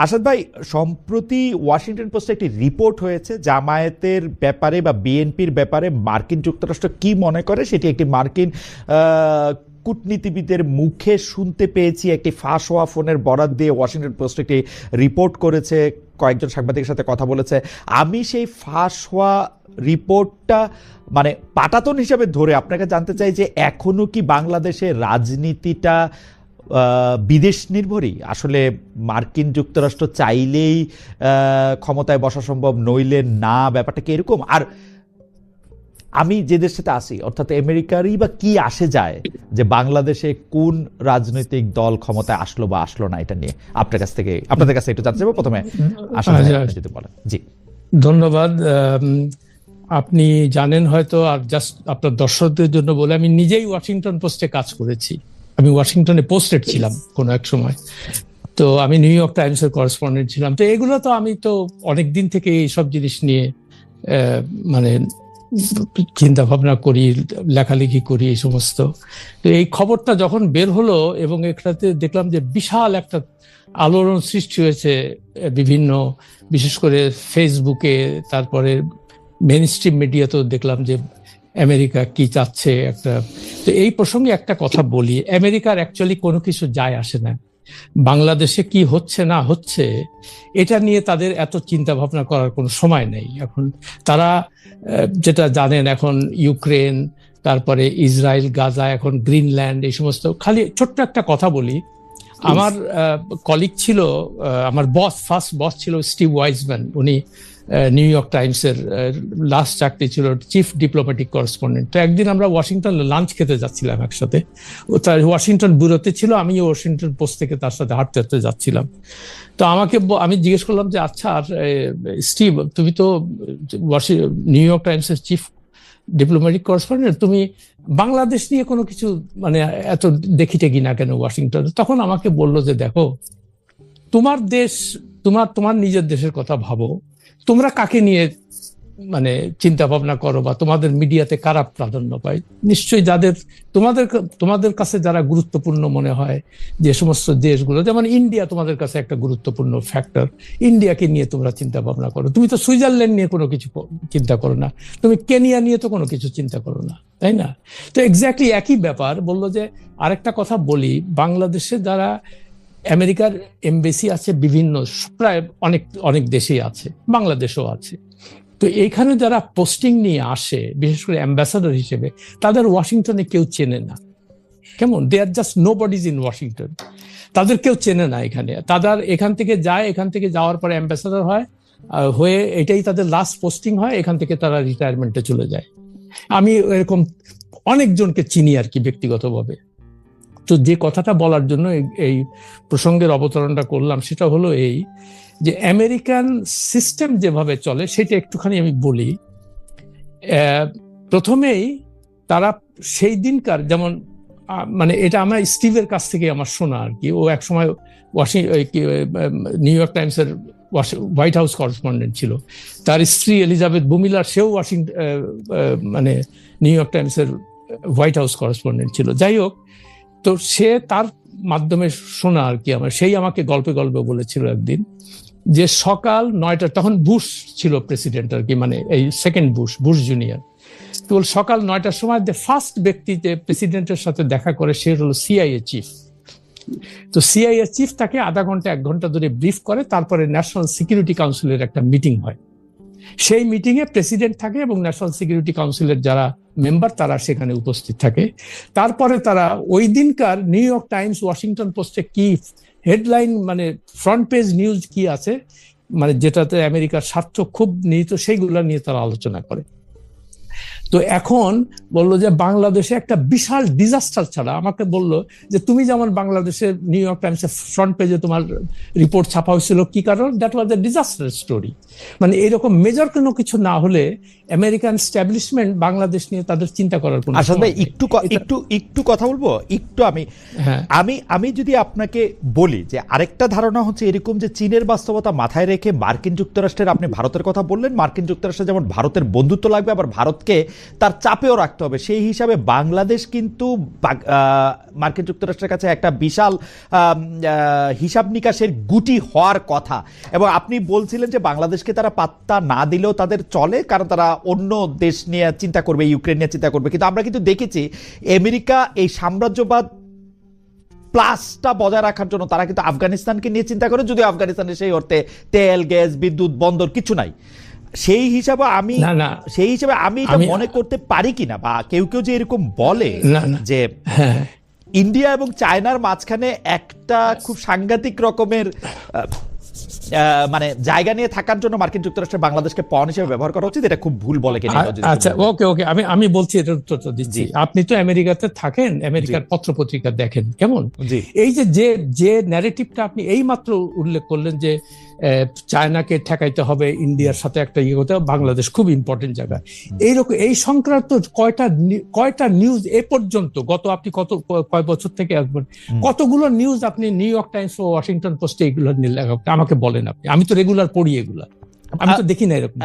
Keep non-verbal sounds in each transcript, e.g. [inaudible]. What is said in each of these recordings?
আসাদ ভাই, সম্প্রতি ওয়াশিংটন পোস্টে একটি রিপোর্ট হয়েছে, জামায়াতের ব্যাপারে বা বিএনপির ব্যাপারে মার্কিন যুক্তরাষ্ট্র কি মনে করে? সেটি একটি মার্কিন কূটনীতিবিদের মুখে শুনতে পেয়েছি, একটি ফাঁস হওয়া ফোনের বরাদ দিয়ে ওয়াশিংটন পোস্ট একটি রিপোর্ট করেছে, কয়েকজন সাংবাদিকের সাথে কথা বলেছে। আমি সেই ফাঁস হওয়া রিপোর্টটা মানে পাটাতন হিসাবে ধরে আপনাকে জানতে চাই যে এখনও কি বাংলাদেশের রাজনীতিটা বিদেশ নির্ভরই। আসলে মার্কিন যুক্তরাষ্ট্র চাইলেই ক্ষমতায় বসা সম্ভব নইলে না ব্যাপারটা কি এরকম? আর আমি যে দেশটাতে আসি অর্থাৎ আমেরিকারই বা কি আসে যায় যে বাংলাদেশে কোন রাজনৈতিক দল ক্ষমতায় আসলো বা আসলো না এটা নিয়ে আপনার কাছ থেকে আপনাদের কাছে একটু জানতে চাইব। প্রথমে আসলে আচ্ছা। যদি বলেন। জি। ধন্যবাদ। আপনি জানেন হয়তো আর জাস্ট আপনার দর্শকদের জন্য বলে আমি নিজেই ওয়াশিংটন পোস্টে কাজ করেছি। আমি ওয়াশিংটনে পোস্টেড ছিলাম কোনো এক সময়। তো আমি নিউ ইয়র্ক টাইমসের করেসপন্ডেন্ট ছিলাম। তো এগুলো তো আমি তো অনেক দিন থেকে এইসব জিনিস নিয়ে মানে চিন্তা ভাবনা করি লেখালেখি করি এই সমস্ত। তো এই খবরটা যখন বের হলো এবং এটাতে দেখলাম যে বিশাল একটা আলোড়ন সৃষ্টি হয়েছে বিভিন্ন বিশেষ করে ফেসবুকে তারপরে মেন স্ট্রিম মিডিয়াতেও দেখলাম যে আমেরিকা কি চাচ্ছে একটা। তো এই প্রসঙ্গে একটা কথা বলি। আমেরিকার অ্যাকচুয়ালি কোনো কিছু যায় আসে না। বাংলাদেশে কি হচ্ছে না হচ্ছে এটা নিয়ে তাদের এত চিন্তা ভাবনা করার কোনো সময় নেই। এখন তারা যেটা জানেন এখন ইউক্রেন তারপরে ইসরায়েল গাজা এখন গ্রিনল্যান্ড এই সমস্ত। খালি ছোট্ট একটা কথা বলি। আমার কলিগ ছিল আমার বস ফার্স্ট বস ছিল স্টিভ ওয়াইজম্যান। উনি নিউ ইয়র্ক টাইমসের লাস্ট চাকরি ছিল চিফ ডিপ্লোম্যাটিক করেসপন্ডেন্ট তো একদিন আমরা ওয়াশিংটন লাঞ্চ খেতে যাচ্ছিলাম একসাথে। ও তার ওয়াশিংটন ব্যুরোতে ছিল, আমি ওয়াশিংটন পোস্ট থেকে তার সাথে হাঁটতে হাঁটতে যাচ্ছিলাম। তো আমাকে আমি জিজ্ঞেস করলাম যে আচ্ছা আর স্টিভ তুমি তো নিউ ইয়র্ক টাইমসের চিফ ডিপ্লোম্যাটিক করেসপন্ডেন্ট তুমি বাংলাদেশ নিয়ে কোনো কিছু মানে এত দেখি টেকি না কেন ওয়াশিংটন তখন আমাকে বলল যে, দেখো, তোমার দেশ, তোমার তোমার নিজের দেশের কথা ভাবো তোমরা কাকে নিয়ে মানে চিন্তা ভাবনা করো বা তোমাদের মিডিয়াতে কারা প্রাধান্য পায়? নিশ্চয়ই যাদের, তোমাদের তোমাদের কাছে যারা গুরুত্বপূর্ণ মনে হয় যে সমস্ত দেশগুলো, যেমন ইন্ডিয়া তোমাদের কাছে একটা গুরুত্বপূর্ণ ফ্যাক্টর ইন্ডিয়াকে নিয়ে তোমরা চিন্তা ভাবনা করো। তুমি তো সুইজারল্যান্ড নিয়ে কোনো কিছু চিন্তা করো না। তুমি কেনিয়া নিয়ে তো কোনো কিছু চিন্তা করো না, তাই না? তো এক্স্যাক্টলি একই ব্যাপার। বলল যে আরেকটা কথা বলি, বাংলাদেশে যারা আমেরিকার এমবেসি আছে, বিভিন্ন প্রায় অনেক অনেক দেশেই আছে, বাংলাদেশও আছে। তো এইখানে যারা পোস্টিং নিয়ে আসে, বিশেষ করে অ্যাম্বাসাডার হিসেবে, তাদের ওয়াশিংটনে কেউ চেনে না। কেমন? They are just nobodies in Washington তাদের কেউ চেনে না এখানে। তাদের এখান থেকে যায়, এখান থেকে যাওয়ার পরে অ্যাম্বাসাডার হয় হয়ে এটাই তাদের লাস্ট পোস্টিং হয়, এখান থেকে তারা রিটায়ারমেন্টে চলে যায়। আমি এরকম অনেকজনকে চিনি আর কি, ব্যক্তিগতভাবে। তো যে কথাটা বলার জন্য এই- প্রসঙ্গের অবতরণটা করলাম সেটা হলো এই যে আমেরিকান সিস্টেম যেভাবে চলে সেটা একটুখানি আমি বলি। প্রথমেই তারা সেই দিনকার যেমন মানে এটা আমার স্টিভের কাছ থেকে আমার শোনা আর কি। ও এক সময় ওয়াশিং নিউ ইয়র্ক টাইমসের হোয়াইট হাউস করেসপন্ডেন্ট ছিল। তার স্ত্রী এলিজাবেথ বুমিলার সেও ওয়াশিংটন মানে নিউ ইয়র্ক টাইমসের হোয়াইট হাউস করেসপন্ডেন্ট ছিল। যাই হোক তো সে তার মাধ্যমে শোনা আর কি আমার। সেই আমাকে গল্পে গল্পে বলেছিল একদিন যে সকাল নয়টা, তখন বুশ ছিল প্রেসিডেন্ট আর কি মানে এই সেকেন্ড বুশ বুশ জুনিয়র তো সকাল নয়টার সময় যে ফার্স্ট ব্যক্তি যে প্রেসিডেন্টের সাথে দেখা করে সে হলো সিআইএ চিফ তো সিআইএ চিফ তাকে আধা ঘণ্টা, এক ঘণ্টা ধরে ব্রিফ করে, তারপরে ন্যাশনাল সিকিউরিটি কাউন্সিলের একটা মিটিং হয়। সেই মিটিং এ প্রেসিডেন্ট থাকে এবং ন্যাশনাল সিকিউরিটি কাউন্সিলের যারা মেম্বার তারা সেখানে উপস্থিত থাকে। তারপরে তারা ওই দিনকার নিউ ইয়র্ক টাইমস ওয়াশিংটন পোস্টে কি হেডলাইন মানে ফ্রন্ট পেজ নিউজ কি আছে মানে যেটাতে আমেরিকার স্বার্থ খুব নিহিত, সেইগুলো নিয়ে তারা আলোচনা করে। তো এখন বলল যে বাংলাদেশে একটা বিশাল ডিজাস্টার ছাড়া আমাকে বলল যে তুমি যেমন বাংলাদেশের নিউ ইয়র্ক টাইমসের ফ্রন্ট পেজে তোমার রিপোর্ট ছাপা হয়েছিল কি কারণ? That was a disaster story মানে এরকম মেজর কোনো কিছু না হলে আমেরিকান স্ট্যাবলিশমেন্ট বাংলাদেশ নিয়ে তাদের চিন্তা করার কোনো আসাদ ভাই একটু একটু একটু কথা বলব? একটু আমি হ্যাঁ। আমি আমি যদি আপনাকে বলি যে আরেকটা ধারণা হচ্ছে এরকম যে চীনের বাস্তবতা মাথায় রেখে মার্কিন যুক্তরাষ্ট্রের আপনি ভারতের কথা বললেন মার্কিন যুক্তরাষ্ট্র যেমন ভারতের বন্ধুত্ব লাগবে আবার ভারতকে তার চাপেও রাখতে হবে। সেই হিসাবে বাংলাদেশ কিন্তু মার্কিন যুক্তরাষ্ট্রের কাছে একটা বিশাল হিসাব নিকাশের গুটি হওয়ার কথা। এবং আপনি বলছিলেন যে বাংলাদেশকে তারা পাত্তা না দিলেও তাদের চলে, কারণ তারা অন্য দেশ নিয়ে চিন্তা করবে, ইউক্রেন নিয়ে চিন্তা করবে। কিন্তু আমরা কিন্তু দেখেছি, আমেরিকা এই সাম্রাজ্যবাদ প্লাসটা বজায় রাখার জন্য তারা কিন্তু আফগানিস্তানকে নিয়ে চিন্তা করে, যদিও আফগানিস্তানের সেই অর্থে তেল, গ্যাস, বিদ্যুৎ, বন্দর কিছু নাই। সেই হিসাবে আমি না, না। সেই হিসাবে আমি এটা মনে করতে পারি কিনা বা কেউ কেউ যে এরকম বলে। যে হ্যাঁ। ইন্ডিয়া এবং চায়নার মাঝখানে একটা খুব সাংঘাতিক রকমের মানে জায়গা নিয়ে থাকার জন্য মার্কিন যুক্তরাষ্ট্রের বাংলাদেশকে পণ হিসেবে ব্যবহার করা উচিত এটা খুব ভুল বলে কিনা আচ্ছা ওকে ওকে আমি আমি বলছি এটার উত্তরটা দিচ্ছি। আপনি তো আমেরিকাতে থাকেন আমেরিকার পত্র পত্রিকা দেখেন কেমন? জি। এই যে যে যে ন্যারেটিভটা আপনি এই মাত্র উল্লেখ করলেন যে চায়নাকে ঠেকাইতে হবে ইন্ডিয়ার সাথে একটা ইয়ে করতে হবে বাংলাদেশ খুব ইম্পর্টেন্ট জায়গা এইরকম এই সংক্রান্ত কয়টা কয়টা নিউজ এ পর্যন্ত গত আপনি কত কয় বছর থেকে আসবেন কতগুলো নিউজ আপনি নিউ ইয়র্ক টাইমস ও ওয়াশিংটন পোস্টে এগুলো নিয়ে আমাকে বলেন আপনি। আমি তো রেগুলার পড়ি এগুলা। আমি তো দেখি না এরকম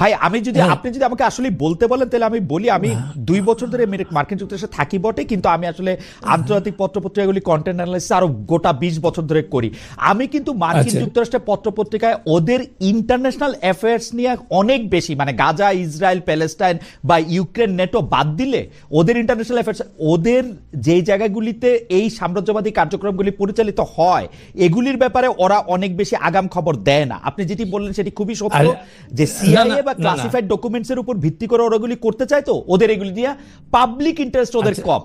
ভাই আমি যদি হ্যাঁ। আপনি যদি আমাকে আসলে বলতে বলেন তাহলে আমি বলি আমি দুই বছর ধরে মার্কিন যুক্তরাষ্ট্রে থাকি বটে কিন্তু আমি আসলে আন্তর্জাতিক পত্রপত্রিকাগুলি কন্টেন্ট অ্যানালাইসিস আরও গোটা বিশ বছর ধরে করি আমি কিন্তু মার্কিন আচ্ছা। যুক্তরাষ্ট্রের পত্রপত্রিকায় ওদের ইন্টারন্যাশনাল অ্যাফেয়ার্স নিয়ে অনেক বেশি মানে গাজা ইসরায়েল প্যালেস্টাইন বা ইউক্রেন নেটো বাদ দিলে ওদের ইন্টারন্যাশনাল অ্যাফেয়ার্স ওদের যেই জায়গাগুলিতে এই সাম্রাজ্যবাদী কার্যক্রমগুলি পরিচালিত হয় এগুলির ব্যাপারে ওরা অনেক বেশি আগাম খবর দেয় না আপনি যেটি বললেন সেটি খুবই সত্য? যে সিআইএ বা। ক্লাসিফাইড ডকুমেন্টস এর উপর ভিত্তি করে করতে চায় তো? ওদের এগুলি দিয়ে পাবলিক ইন্টারেস্ট ওদের আচ্ছা। কম।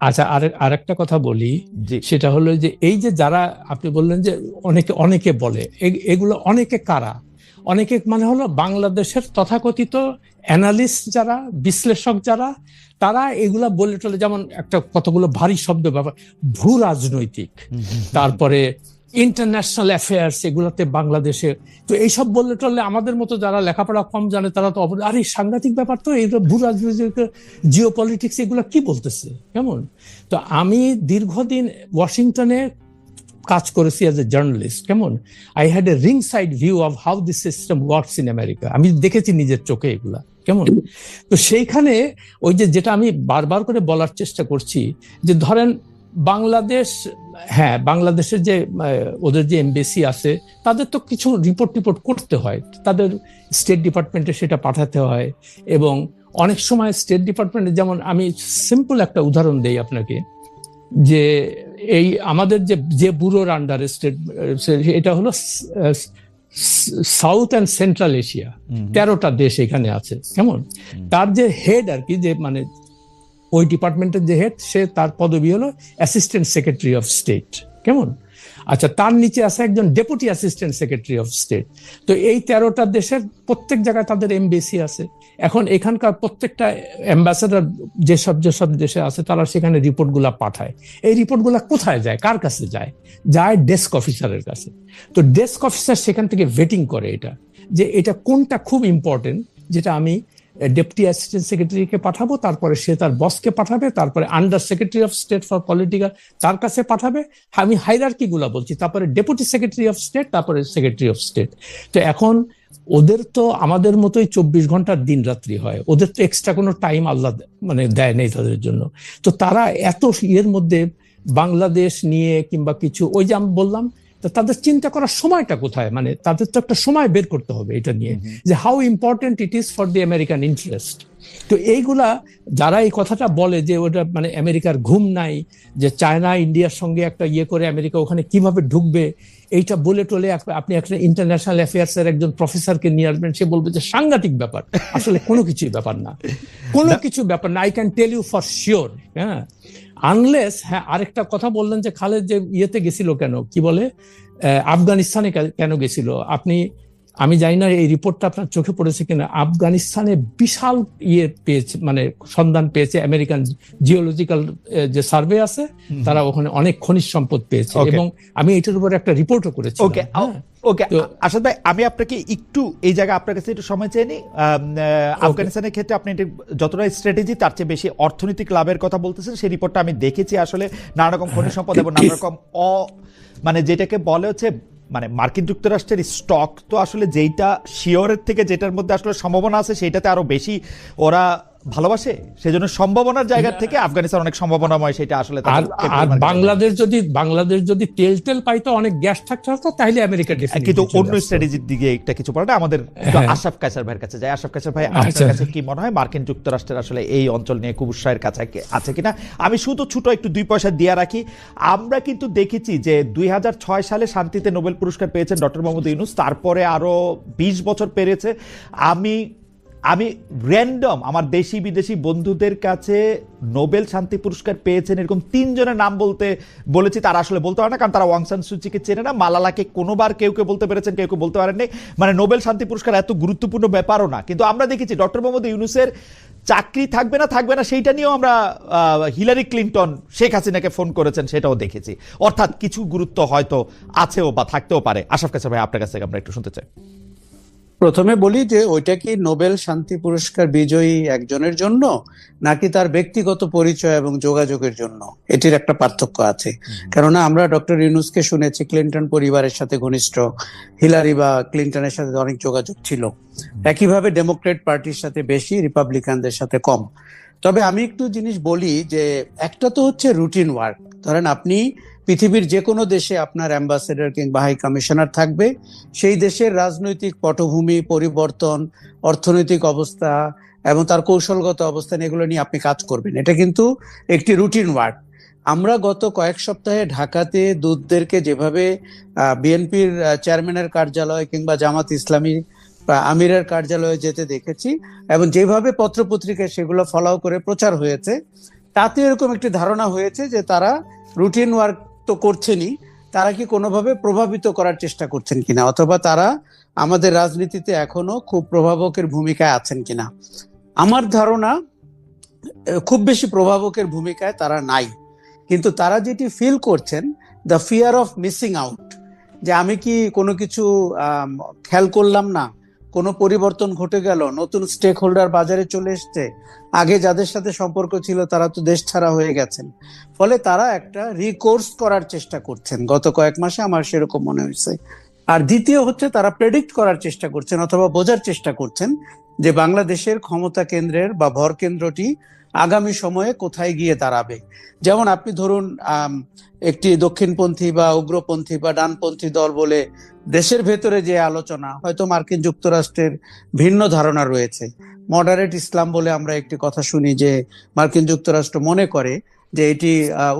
আচ্ছা আর আরেকটা কথা বলি। সেটা হলো যে এই যে যারা আপনি বললেন যে অনেকে অনেকে বলে এগুলো অনেকে কারা? অনেকে মানে হলো বাংলাদেশের তথাকথিত অ্যানালিস্ট যারা বিশ্লেষক যারা তারা এগুলা বলে টলে যেমন একটা কতগুলো ভারী শব্দ ব্যাপার ভূ রাজনৈতিক তারপরে ইন্টারন্যাশনাল অ্যাফেয়ার্স এগুলাতে বাংলাদেশে তো এইসব বললে টললে আমাদের মতো যারা লেখাপড়া কম জানে, তারা তো আর এই সাংঘাতিক ব্যাপার তো, এই ভূ রাজনৈতিক জিও পলিটিক্স এগুলো কি বলতেছে? কেমন? তো আমি দীর্ঘদিন ওয়াশিংটনে কাজ করেছি অ্যাজ এ জার্নালিস্ট কেমন? I had a ringside view of how this system works in America আমি দেখেছি নিজের চোখে এগুলা, কেমন? তো সেইখানে ওই যে যেটা আমি বারবার করে বলার চেষ্টা করছি, যে ধরেন বাংলাদেশ হ্যাঁ বাংলাদেশের যে ওদের যে এমবেসি আছে তাদের তো কিছু রিপোর্ট টিপোর্ট করতে হয়। তাদের স্টেট ডিপার্টমেন্টে সেটা পাঠাতে হয় এবং অনেক সময় স্টেট ডিপার্টমেন্টে যেমন আমি সিম্পল একটা উদাহরণ দেই আপনাকে যে এই আমাদের যে যে ব্যুরোর আন্ডারে স্টেট এটা হলো সাউথ অ্যান্ড সেন্ট্রাল এশিয়া তেরোটা দেশ এখানে আছে কেমন? তার যে হেড আর কি যে মানে ওই ডিপার্টমেন্টের যে হেড সে তার পদবি হলো অ্যাসিস্ট্যান্ট সেক্রেটারি অফ স্টেট কেমন? আচ্ছা তার নিচে আছে একজন deputy assistant secretary of state তো এই তেরোটা দেশের প্রত্যেক জায়গায় তাদের এমবেসি আছে। এখন এখানকার প্রত্যেকটা অ্যাম্বাসেডার যেসব যেসব দেশে আছে, তারা সেখানে রিপোর্টগুলা পাঠায়। এই রিপোর্টগুলা কোথায় যায়? কার কাছে যায়? যায় ডেস্ক অফিসারের কাছে। তো ডেস্ক অফিসার সেখান থেকে ভেটিং করে এটা। যে এটা কোনটা খুব ইম্পর্টেন্ট যেটা আমি ডেপুটি অ্যাসিস্ট্যান্ট সেক্রেটারিকে পাঠাবো, তারপরে সে তার বসকে পাঠাবে, তারপরে under secretary of state for political তার কাছে পাঠাবে। আমি হাইরার্কি গুলা বলছি, তারপরে ডেপুটি সেক্রেটারি অফ স্টেট, তারপরে সেক্রেটারি অফ স্টেট। তো এখন ওদের তো আমাদের মতোই চব্বিশ ঘণ্টার দিন রাত্রি হয়, ওদের তো এক্সট্রা কোনো টাইম আল্লাহ মানে দেয় নেই তাদের জন্য। তো তারা এত ইয়ের মধ্যে বাংলাদেশ নিয়ে কিংবা কিছু, ওই যে আমি বললাম তো তাদের চিন্তা করার সময়টা কোথায়? মানে তাদের তো একটা সময় বের করতে হবে এটা নিয়ে যে how important it is for the American interest তো এইগুলা যারা এই কথাটা বলে যে ওটা মানে আমেরিকার ঘুম নাই যে চায়না ইন্ডিয়ার সঙ্গে একটা ইয়ে করে আমেরিকা ওখানে কীভাবে ঢুকবে এইটা বলে টলে আপ- আপনি একটা ইন্টারন্যাশনাল অ্যাফেয়ার্স এর একজন প্রফেসরকে নিয়ে আসবেন সে বলবে যে সাংঘাতিক ব্যাপার। আসলে কোনো কিছুই ব্যাপার না। কোনো কিছু ব্যাপার না। I can tell you for sure হ্যাঁ। আনলেস হ্যাঁ আরেকটা কথা বললেন যে খালেদ যে ইয়েতে গেছিল কেন? কি বলে? আফগানিস্তানে কেন গেছিল? আপনি আমি জানি না এই রিপোর্টটা আপনার চোখে পড়েছে কিনা। আফগানিস্তানে বিশাল ইয়ে পেয়েছে মানে সন্ধান পেয়েছে আমেরিকান জিওলজিক্যাল যে সার্ভে আছে তারা ওখানে অনেক খনিজ সম্পদ পেয়েছে। এবং আমি এটার উপরে একটা রিপোর্টও করেছি ওকে ওকে আসাদ ভাই আমি আপনাকে একটু এই জায়গায় আপনার কাছে একটু সময় চেয়ে নিই। আফগানিস্তানের ক্ষেত্রে আপনি এটি যতটা স্ট্র্যাটেজি তার চেয়ে বেশি অর্থনৈতিক লাভের কথা বলতেছেন সেই রিপোর্টটা আমি দেখেছি আসলে। নানা রকম খনিজ সম্পদ এবং নানা রকম [coughs] অ মানে যেটাকে বলে হচ্ছে মানে মার্কিন যুক্তরাষ্ট্রের স্টক তো আসলে যেইটা শিওরের থেকে যেটার মধ্যে আসলে সম্ভাবনা আছে সেইটাতে আরও বেশি ওরা ভালোবাসে? সেজন্য সম্ভাবনার জায়গা থেকে আফগানিস্তান অনেক সম্ভাবনাময় সেটা আসলে আর বাংলাদেশ যদি বাংলাদেশ যদি তেল তেল পাইতো অনেক গ্যাস থাকতে হতো তাহলে আমেরিকা definitely কিন্তু অন্য। স্ট্র্যাটেজির দিকে একটা কিছু বলা আমাদের হ্যাঁ। আশরাফ কাইসার ভাইয়ের কাছে যায়। আশরাফ কাইসার ভাই আপনার আচ্ছা। কাছে কি মনে হয়? মার্কিন যুক্তরাষ্ট্রের আসলে এই অঞ্চল নিয়ে খুব উৎসাহের কাছে আছে কিনা? আমি শুধু ছোট একটু দুই পয়সা দিয়ে রাখি। আমরা কিন্তু দেখেছি যে দুই হাজার ছয় সালে শান্তিতে নোবেল পুরস্কার পেয়েছেন ডক্টর মোহাম্মদ ইউনুস। তারপরে আরও বিশ বছর পেরেছে আমি আমি র্যান্ডম আমার দেশি বিদেশি বন্ধুদের কাছে নোবেল শান্তি পুরস্কার পেয়েছেন এরকম তিনজনের নাম বলতে, বলেছি তারা আসলে বলতে পারে না, কারণ তারা ওয়াংসান সুচিকে চেনে না। মালালাকে কোনোবার কেউ কেউ বলতে পেরেছেন, কেউ কেউ বলতে পারেননি। মানে নোবেল শান্তি পুরস্কার এত গুরুত্বপূর্ণ ব্যাপারও না। কিন্তু আমরা দেখেছি ডক্টর মোহাম্মদ ইউনুসের চাকরি থাকবে না থাকবে না, সেইটা নিয়েও আমরা হিলারি ক্লিন্টন, শেখ হাসিনাকে ফোন করেছেন, সেটাও দেখেছি। অর্থাৎ কিছু গুরুত্ব হয়তো আছেও বা থাকতেও পারে। আশাফ কাছে ভাই, আপনার কাছ থেকে আমরা একটু শুনতে চাই। প্রথমে বলি যে ওইটা কি নোবেল শান্তি পুরস্কার বিজয়ী একজনের জন্য নাকি তার ব্যক্তিগত পরিচয় এবং যোগাযোগের জন্য? এটির একটা পার্থক্য আছে। কেননা আমরা ডক্টর ইউনুসকে শুনেছি ক্লিন্টন পরিবারের সাথে ঘনিষ্ঠ। হিলারি বা ক্লিন্টনের সাথে অনেক যোগাযোগ ছিল। একইভাবে ডেমোক্রেট পার্টির সাথে বেশি রিপাবলিকানদের সাথে কম। তবে আমি একটু জিনিস বলি যে একটা তো হচ্ছে রুটিন ওয়ার্ক। ধরেন আপনি পৃথিবীর যে কোনো দেশে আপনার অ্যাম্বাসেডর কিংবা হাই কমিশনার থাকবে। সেই দেশের রাজনৈতিক পটভূমি, পরিবর্তন, অর্থনৈতিক অবস্থা এবং তার কৌশলগত অবস্থান, এগুলো নিয়ে আপনি কাজ করবেন। এটা কিন্তু একটি রুটিন ওয়ার্ক আমরা গত কয়েক সপ্তাহে ঢাকাতে দূতদেরকে যেভাবে বিএনপির চেয়ারম্যানের কার্যালয় কিংবা জামাত ইসলামী আমিরের কার্যালয়ে যেতে দেখেছি এবং যেভাবে পত্রপত্রিকায় সেগুলো ফলাও করে প্রচার হয়েছে, তাতে এরকম একটি ধারণা হয়েছে যে তারা রুটিন ওয়ার্ক তো করছেনই, তারা কি কোনোভাবে প্রভাবিত করার চেষ্টা করছেন কিনা? অথবা তারা আমাদের রাজনীতিতে এখনও খুব প্রভাবকের ভূমিকায় আছেন কিনা? আমার ধারণা, খুব বেশি প্রভাবকের ভূমিকায় তারা নাই। কিন্তু তারা যেটি ফিল করছেন the fear of missing out যে আমি কি কোনো কিছু খেয়াল করলাম না? কোনো পরিবর্তন ঘটে গেল, নতুন স্টেক হোল্ডার বাজারে চলে এসছে, আগে যাদের সাথে সম্পর্ক ছিল তারা তো দেশ ছাড়া হয়ে গেছেন। ফলে তারা একটা রিকোর্স করার চেষ্টা করছেন। গত কয়েক মাসে আমার সেরকম মনে হয়েছে। আর দ্বিতীয় হচ্ছে তারা প্রেডিক্ট করার চেষ্টা করছেন অথবা বোঝার চেষ্টা করছেন যে বাংলাদেশের ক্ষমতা কেন্দ্রের বা ভর কেন্দ্রটি আগামী সময়ে কোথায় গিয়ে দাঁড়াবে? যেমন আপনি ধরুন একটি দক্ষিণপন্থী বা উগ্রপন্থী বা ডানপন্থী দল বলে দেশের ভেতরে যে আলোচনা, হয়তো মার্কিন যুক্তরাষ্ট্রের ভিন্ন ধারণা রয়েছে। মডারেট ইসলাম বলে আমরা একটি কথা শুনি যে মার্কিন যুক্তরাষ্ট্র মনে করে যে এটি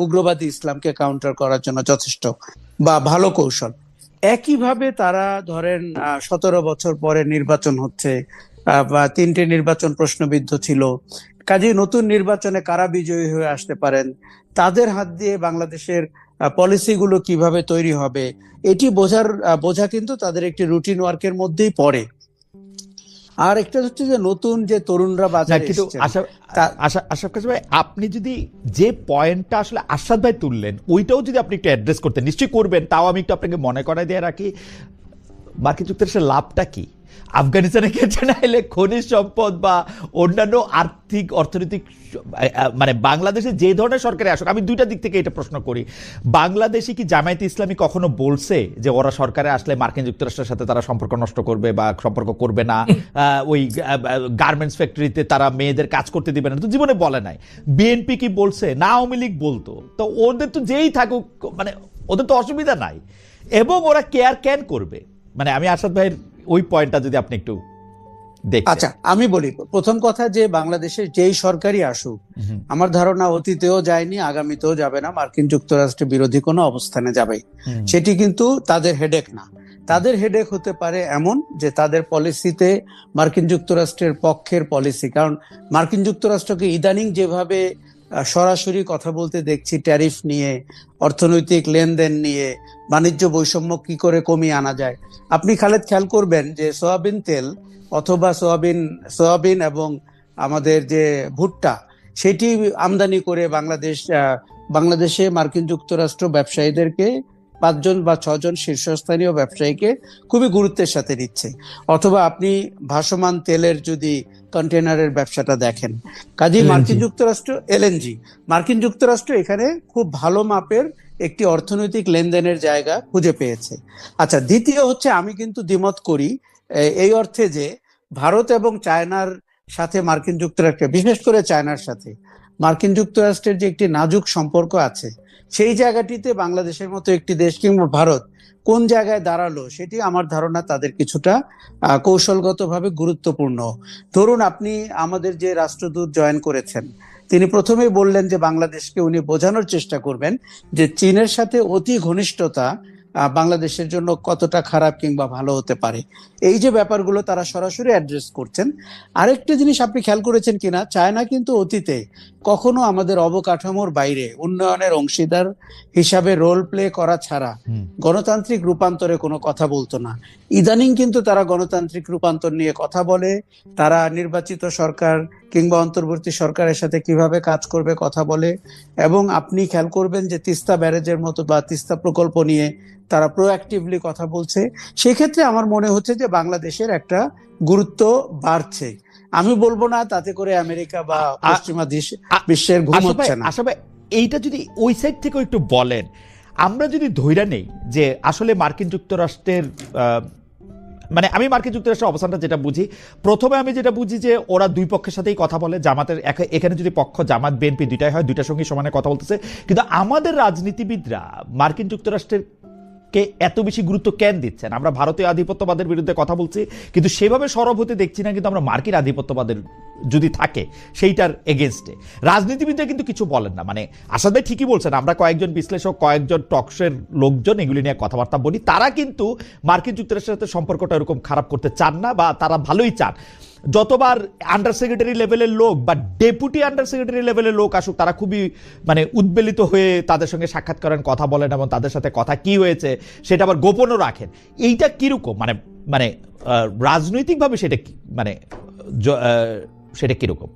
উগ্রবাদী ইসলামকে কাউন্টার করার জন্য যথেষ্ট বা ভালো কৌশল। একইভাবে তারা ধরেন সতেরো বছর পরে নির্বাচন হচ্ছে বা তিনটে নির্বাচন প্রশ্নবিদ্ধ ছিল। কাজে নতুন নির্বাচনে কারা বিজয়ী হয়ে আসতে পারেন তাদের হাত দিয়ে বাংলাদেশের পলিসিগুলো কীভাবে তৈরি হবে এটি বোঝার বোঝা কিন্তু তাদের একটি রুটিন ওয়ার্কের মধ্যেই পড়ে। আর একটা হচ্ছে যে নতুন যে তরুণরা বাজারে কিন্তু আশা আশা আশাফ ভাই আপনি যদি যে পয়েন্টটা আসলে আশাদ ভাই তুললেন ওইটাও যদি আপনি একটু অ্যাড্রেস করতেন নিশ্চয়ই করবেন তাও আমি একটু আপনাকে মনে করাই দিয়ে রাখি। মার্কিন যুক্তরাষ্ট্রের লাভটা কি? আফগানিস্তানের ক্ষেত্রে না এলে খনিজ সম্পদ বা অন্যান্য আর্থিক অর্থনৈতিক মানে বাংলাদেশে যে ধরনের সরকারে আসুক আমি দুইটা দিক থেকে এটা প্রশ্ন করি। বাংলাদেশে কি জামায়াতে ইসলামী কখনো বলছে যে ওরা সরকারে আসলে মার্কিন যুক্তরাষ্ট্রের সাথে তারা সম্পর্ক নষ্ট করবে বা সম্পর্ক করবে না? [laughs] ওই গার্মেন্টস ফ্যাক্টরিতে তারা মেয়েদের কাজ করতে দিবে না। তো জীবনে বলে নাই। বিএনপি কি বলছে? না আওয়ামী লীগ বলতো। তো ওদের তো যেই থাকুক মানে ওদের তো অসুবিধা নাই। এবং ওরা কেয়ার ক্যান করবে। মানে আমি আসাদ ভাইয়ের ওই পয়েন্টটা যদি আপনি একটু আচ্ছা আমি বলি প্রথম কথা যে বাংলাদেশের যেই সরকারই আসুক আমার ধারণা অতীতেও যায়নি আগামীতেও যাবে না মার্কিন যুক্তরাষ্ট্রের বিরোধী কোনো অবস্থানে যাবে সেটি কিন্তু তাদের হেডেক না। তাদের হেডেক হতে পারে এমন যে তাদের পলিসিতে মার্কিন যুক্তরাষ্ট্রের পক্ষের পলিসি কারণ মার্কিন যুক্তরাষ্ট্রকে ইদানিং যেভাবে সরাসরি কথা বলতে দেখছি ট্যারিফ নিয়ে, অর্থনৈতিক লেনদেন নিয়ে, বাণিজ্য বৈষম্য কি করে কমিয়ে আনা যায়। আপনি খালেদ, খেয়াল করবেন যে সয়াবিন তেল অথবা সয়াবিন সয়াবিন এবং আমাদের যে ভুট্টা, সেটি আমদানি করে বাংলাদেশ বাংলাদেশে মার্কিন যুক্তরাষ্ট্র ব্যবসায়ীদেরকে পাঁচজন বা ছজন শীর্ষস্থানীয় ব্যবসায়ীকে খুবই গুরুত্বের সাথে নিচ্ছে অথবা আপনি ভাসমান তেলের যদি কন্টেনারের ব্যবসাটা দেখেন। কাজেই মার্কিন যুক্তরাষ্ট্র এলএনজি মার্কিন যুক্তরাষ্ট্র এখানে খুব ভালো মাপের একটি অর্থনৈতিক লেনদেনের জায়গা খুঁজে পেয়েছে। আচ্ছা দ্বিতীয় হচ্ছে আমি কিন্তু দ্বিমত করি এই অর্থে যে ভারত এবং চায়নার সাথে মার্কিন যুক্তরাষ্ট্র বিশেষ করে চায়নার সাথে মার্কিন যুক্তরাষ্ট্রের যে একটি নাজুক সম্পর্ক আছে সেই জায়গাটিতে বাংলাদেশের মতো একটি দেশ কিংবা ভারত কোন জায়গায় দাঁড়াল সেটি আমার ধারণা তাদের কিছুটা কৌশলগতভাবে গুরুত্বপূর্ণ। ধরুন আপনি আমাদের যে রাষ্ট্রদূত জয়েন করেছেন, তিনি প্রথমেই বললেন যে বাংলাদেশকে উনি বোঝানোর চেষ্টা করবেন যে চীনের সাথে অতি ঘনিষ্ঠতা বাংলাদেশের জন্য কতটা খারাপ কিংবা ভালো হতে পারে। এই যে ব্যাপারগুলো তারা সরাসরি অ্যাড্রেস করছেন আরেকটা জিনিস আপনি খেয়াল করেছেন কিনা চায়না কিন্তু অতীতে কখনো আমাদের অবকাঠামোর বাইরে উন্নয়নের অংশীদার হিসাবে রোল প্লে করা ছাড়া গণতান্ত্রিক রূপান্তরে কোনো কথা বলতো না। ইদানিং কিন্তু তারা গণতান্ত্রিক রূপান্তর নিয়ে কথা বলে তারা নির্বাচিত সরকার কিংবা অন্তর্বর্তী সরকারের সাথে কীভাবে কাজ করবে কথা বলে এবং আপনি খেয়াল করবেন যে তিস্তা ব্যারেজের মতো বা তিস্তা প্রকল্প নিয়ে তারা প্রোঅ্যাক্টিভলি কথা বলছে। সেক্ষেত্রে আমার মনে হচ্ছে যে বাংলাদেশের একটা গুরুত্ব বাড়ছে। আমি বলব না তাতে করে আমেরিকা বা পশ্চিমা দেশ বিশ্বের ঘুম হচ্ছে না। ভাই এইটা যদি ওই সাইড থেকেও একটু বলেন আমরা যদি ধৈর্য নেই যে আসলে মার্কিন যুক্তরাষ্ট্রের মানে আমি মার্কিন যুক্তরাষ্ট্রের অবস্থানটা যেটা বুঝি প্রথমে আমি যেটা বুঝি যে ওরা দুই পক্ষের সাথেই কথা বলে জামাতের এখানে যদি পক্ষ জামাত বিএনপি দুইটাই হয় দুইটার সঙ্গে সমানে কথা বলতেছে। কিন্তু আমাদের রাজনীতিবিদরা মার্কিন যুক্তরাষ্ট্রের কে এত বেশি গুরুত্ব কেন দিচ্ছেন? আমরা ভারতীয় আধিপত্যবাদের বিরুদ্ধে কথা বলছি, কিন্তু সেভাবে সরব হতে দেখছি না, কিন্তু আমরা মার্কিন আধিপত্যবাদের যদি থাকে, সেইটার এগেনস্টে রাজনীতিবিদরা কিন্তু কিছু বলেন না। মানে আসাদ ভাই ঠিকই বলছেন, আমরা কয়েকজন বিশ্লেষক, কয়েকজন টকশের লোকজন এগুলি নিয়ে কথাবার্তা বলি, তারা কিন্তু মার্কিন যুক্তরাষ্ট্রের সাথে সম্পর্কটা এরকম খারাপ করতে চান না, বা তারা ভালোই চান। যতবার আন্ডার সেক্রেটারি লেভেলের লোক বা ডেপুটি আন্ডার সেক্রেটারি লেভেলের লোক আসুক তারা খুবই মানে উদ্বেলিত হয়ে তাদের সঙ্গে সাক্ষাৎ করেন কথা বলেন এবং তাদের সাথে কথা কি হয়েছে সেটা আবার গোপনও রাখেন। এইটা কীরকম? মানে মানে রাজনৈতিকভাবে সেটা কি মানে সেটা কীরকম?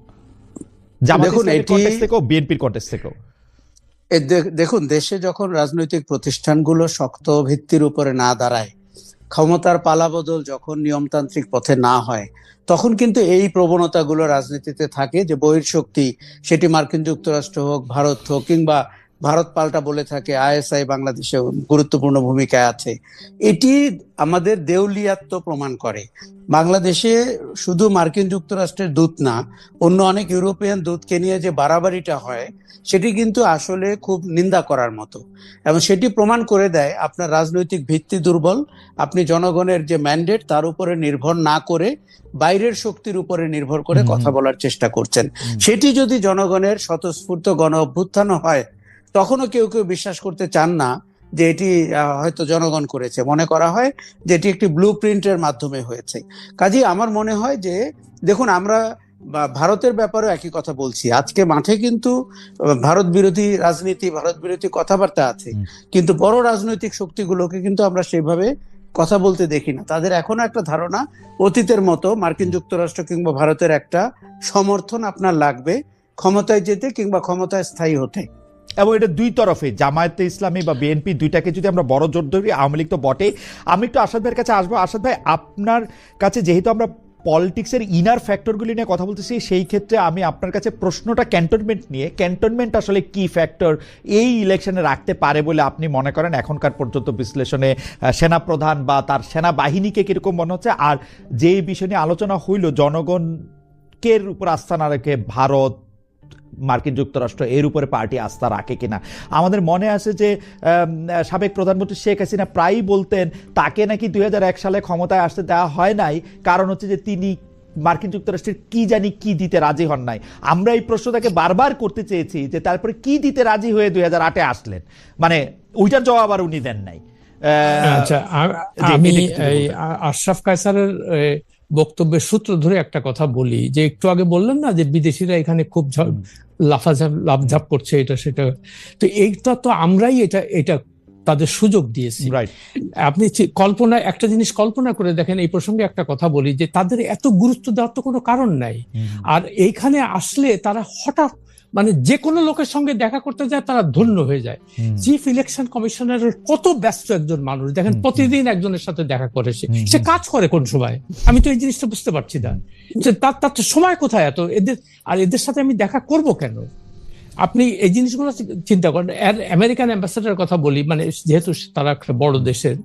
দেখুন, থেকেও বিএনপির থেকেও। দেখুন দেশে যখন রাজনৈতিক প্রতিষ্ঠানগুলো শক্ত ভিত্তির উপরে না দাঁড়ায় ক্ষমতার পালাবদল যখন নিয়মতান্ত্রিক পথে না হয় তখন কিন্তু এই প্রবণতাগুলো রাজনীতিতে থাকে যে বহির্শক্তি সেটি মার্কিন যুক্তরাষ্ট্র হোক, ভারত হোক, কিংবা ভারত পাল্টা বলে থাকে আইএসআই বাংলাদেশে গুরুত্বপূর্ণ ভূমিকায় আছে। এটি আমাদের দেউলিয়াত্ব প্রমাণ করে। বাংলাদেশে শুধু মার্কিন যুক্তরাষ্ট্রের দূত না অন্য অনেক ইউরোপিয়ান দূতকে নিয়ে যে বাড়াবাড়িটা হয় সেটি কিন্তু আসলে খুব নিন্দা করার মতো। এবং সেটি প্রমাণ করে দেয় আপনার রাজনৈতিক ভিত্তি দুর্বল আপনি জনগণের যে ম্যান্ডেট তার উপরে নির্ভর না করে বাইরের শক্তির উপরে নির্ভর করে কথা বলার চেষ্টা করছেন। সেটি যদি জনগণের স্বতঃস্ফূর্ত গণ অভ্যুত্থান হয় তখনও কেউ কেউ বিশ্বাস করতে চান না যে এটি হয়তো জনগণ করেছে। মনে করা হয় যে এটি একটি ব্লু প্রিন্টের মাধ্যমে হয়েছে। কাজেই আমার মনে হয় যে দেখুন আমরা বা ভারতের ব্যাপারেও একই কথা বলছি। আজকে মাঠে কিন্তু ভারত বিরোধী রাজনীতি ভারত বিরোধী কথাবার্তা আছে। কিন্তু বড় রাজনৈতিক শক্তিগুলোকে কিন্তু আমরা সেভাবে কথা বলতে দেখি না। তাদের এখনও একটা ধারণা অতীতের মতো মার্কিন যুক্তরাষ্ট্র কিংবা ভারতের একটা সমর্থন আপনার লাগবে ক্ষমতায় যেতে কিংবা ক্ষমতায় স্থায়ী হতে। এবং এটা দুই তরফে, জামায়াতে ইসলামী বা বিএনপি দুইটাকে যদি আমরা বড় জোর ধরি, আওয়ামী লীগ তো বটেই। আমি একটু আসাদ ভাইয়ের কাছে আসব। আসাদ ভাই, আপনার কাছে যেহেতু আমরা পলিটিক্সের ইনার ফ্যাক্টরগুলি নিয়ে কথা বলতেছি, সেই ক্ষেত্রে আমি আপনার কাছে প্রশ্নটা ক্যান্টনমেন্ট নিয়ে ক্যান্টনমেন্ট আসলে কি ফ্যাক্টর এই ইলেকশনে রাখতে পারে বলে আপনি মনে করেন? এখনকার পর্যন্ত বিশ্লেষণে সেনাপ্রধান বা তার সেনাবাহিনীকে কীরকম মনে হচ্ছে? আর যে বিষয় নিয়ে আলোচনা হইল, জনগণকের উপর আস্থা না রেখে ভারত মার্কিন যুক্তরাষ্ট্র এর উপরে পার্টি আস্থা রাখে কিনা। আমাদের মনে আছে যে সাবেক প্রধানমন্ত্রী শেখ হাসিনা প্রায়ই বলতেন তাকে নাকি দুই হাজার এক সালে ক্ষমতায় আসতে দেওয়া হয় নাই। কারণ হচ্ছে যে তিনি মার্কিন যুক্তরাষ্ট্রের কি জানি কি দিতে রাজি হন নাই। আমরা এই প্রশ্নটাকে বারবার করতে চেয়েছি যে তারপরে কি দিতে রাজি হয়ে দুই হাজার আটে আসলেন? মানে ওইটার জবাব আর উনি দেন নাই। আহ, আচ্ছা আমি এই আশরাফ কায়সারের বক্তব্যের সূত্র ধরে একটা কথা বলি যে একটু আগে বললেন না যে বিদেশিরা এখানে খুব লাফাঝাপ লাফঝাপ করছে এটা সেটা। তো এইটা তো আমরাই এটা এটা তাদের সুযোগ দিয়েছি। আপনি কল্পনা একটা জিনিস কল্পনা করে দেখেন এই প্রসঙ্গে একটা কথা বলি যে তাদের এত গুরুত্ব দেওয়ার তো কোনো কারণ নাই। আর এইখানে আসলে তারা হঠাৎ মানে যে কোনো লোকের সঙ্গে দেখা করতে যায় তারা ধন্য হয়ে যায়। চিফ ইলেকশন কমিশনার কত ব্যস্ত একজন মানুষ। দেখেন প্রতিদিন একজনের সাথে দেখা করে সে। সে কাজ করে কোন সময়? আমি তো এই জিনিসটা বুঝতে পারছি না। যে তার তার তো সময় কোথায় এত? এদের আর এদের সাথে আমি দেখা করব কেন? আপনি এই জিনিসগুলো চিন্তা করেন। আমেরিকান অ্যাম্বাসেডার কথা বলি মানে যেহেতু তারা একটা বড় দেশের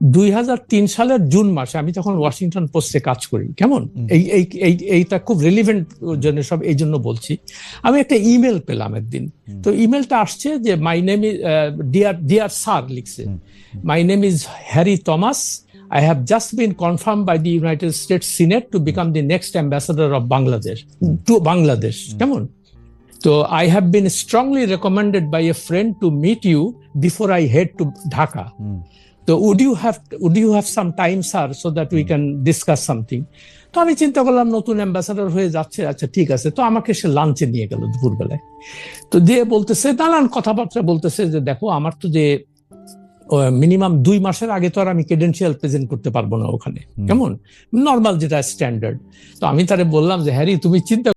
দুই হাজার তিন সালের জুন মাসে আমি তখন ওয়াশিংটন পোস্টে কাজ করি কেমন এই এই এই- এইটা খুব রিলিভেন্ট জন্য সব এই জন্য বলছি আমি একটা ইমেল পেলাম একদিন তো ইমেলটা আসছে যে my name is dear dear sir লিখছে my name is Harry Thomas I have just been confirmed by the United States Senate to become the next ambassador of Bangladesh to Bangladesh. কেমন So I have been strongly recommended by a friend to meet you before I head to Dhaka. Hmm, So would you have would you have some time, sir, so that we can discuss something? তো আমি চিন্তা করলাম নতুন ambassador হয়ে যাচ্ছে আচ্ছা ঠিক আছে। তো আমাকে সে লাঞ্চে নিয়ে গেল দুপুরবেলায়। তো দিয়ে বলতেছে নানান কথাবার্তা বলতেছে যে দেখো আমার তো যে মিনিমাম দুই মাসের আগে তো আর আমি ক্রেডেন্সিয়াল প্রেজেন্ট করতে পারব না ওখানে। কেমন? নর্মাল যেটা স্ট্যান্ডার্ড তো আমি তারে বললাম যে হ্যারি তুমি চিন্তা